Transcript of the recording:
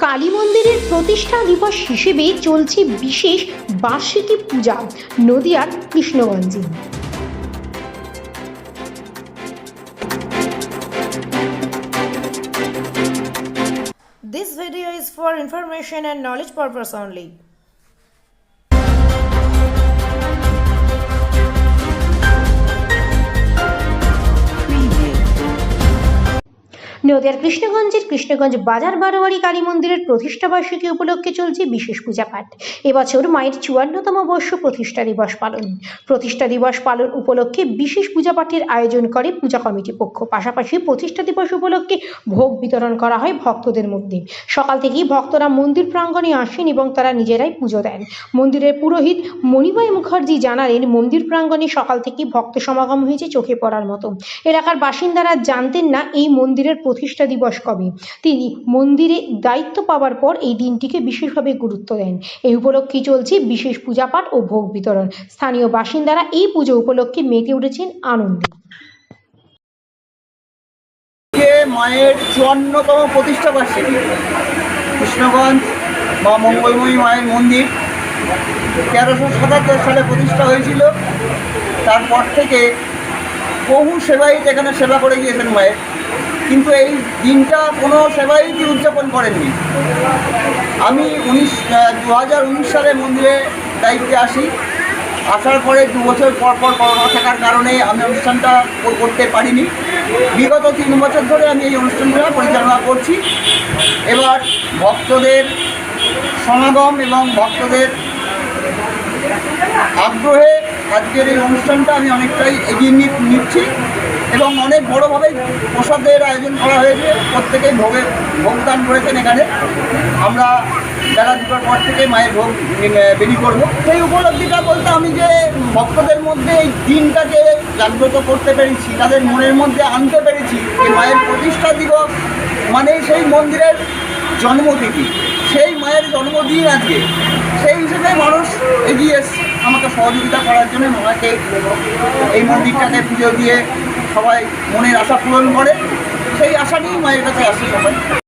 কালী মন্দিরের প্রতিষ্ঠা দিবস হিসেবে চলছে বিশেষ বার্ষিকী পূজা নদিয়ার কৃষ্ণগঞ্জে This video is for information and knowledge purpose only. নদিয়ার কৃষ্ণগঞ্জের কৃষ্ণগঞ্জ বাজার বারোয়ারি কালী মন্দিরের প্রতিষ্ঠা বার্ষিকী উপলক্ষে চলছে বিশেষ পূজা পাঠ এবছর মায়ের চুয়ান্নতম বর্ষ প্রতিষ্ঠা দিবস পালন। প্রতিষ্ঠা দিবস পালন উপলক্ষে বিশেষ পূজা পাঠের আয়োজন করে পূজা কমিটি পক্ষ। পাশাপাশি প্রতিষ্ঠা দিবস উপলক্ষে ভোগ বিতরণ করা হয় ভক্তদের মধ্যে। সকাল থেকেই ভক্তরা মন্দির প্রাঙ্গণে আসেন এবং তারা নিজেরাই পুজো দেন। মন্দিরের পুরোহিত মণিময় মুখার্জি জানালেন, মন্দির প্রাঙ্গণে সকাল থেকেই ভক্ত সমাগম হয়েছে চোখে পড়ার মতো। এলাকার বাসিন্দারা জানতেন না এই মন্দিরের প্রতিষ্ঠা দিবস কবে? তিনি মন্দিরে দায়িত্ব পাওয়ার পর এই দিনটিকে বিশেষভাবে গুরুত্ব দেন। এই উপলক্ষে চলছে বিশেষ পূজাপাঠ ও ভোগ বিতরণ। স্থানীয় বাসিন্দারা এই পুজো উপলক্ষে মেতে উঠেছেন আনন্দে। মায়ের চুয়ান্নতম প্রতিষ্ঠা বার্ষিকী? কৃষ্ণগঞ্জ মা মঙ্গলময়ী মায়ের মন্দির। তেরোশো সাতাত্তর সালে প্রতিষ্ঠা হয়েছিল। তারপর থেকে বহু সেবাই এখানে সেবা করে গিয়েছেন মায়ের। কিন্তু এই দিনটা কোনো সেবায়িতই উদযাপন করেননি। আমি উনিশ দু হাজার উনিশ সালে মন্দিরে দায়িত্বে আসি। আসার পরে দু বছর পর পর করোনা থাকার কারণে আমি অনুষ্ঠানটা করতে পারিনি। বিগত তিন বছর ধরে আমি এই অনুষ্ঠানটা পরিচালনা করছি। এবার ভক্তদের সমাগম এবং ভক্তদের আগ্রহে আজকের এই অনুষ্ঠানটা আমি অনেকটাই এগিয়ে নিচ্ছি। এবং অনেক বড়োভাবে প্রসাদের আয়োজন করা হয়েছে। প্রত্যেকেই ভোগে ভোগদান করেছেন এখানে। আমরা বেলা দুটোর পর থেকে মায়ের ভোগ বিলি করব। সেই উপলব্ধিটা বলতে আমি যে ভক্তদের মধ্যে এই দিনটাকে জাগ্রত করতে পেরেছি, তাদের মনের মধ্যে আনতে পেরেছি, যে মায়ের প্রতিষ্ঠা দিবস মানে সেই মন্দিরের জন্মতিথি। সেই মায়ের জন্মদিন আজকে। সেই হিসেবে মানুষ এগিয়ে এসছে। আমাকে সহযোগিতা করার জন্য মাকে এই মন্দিরটাকে পুজো দিয়ে সবাই মনের আশা পূরণ করে সেই আশা নিয়েই মায়ের কাছে আসে সবাই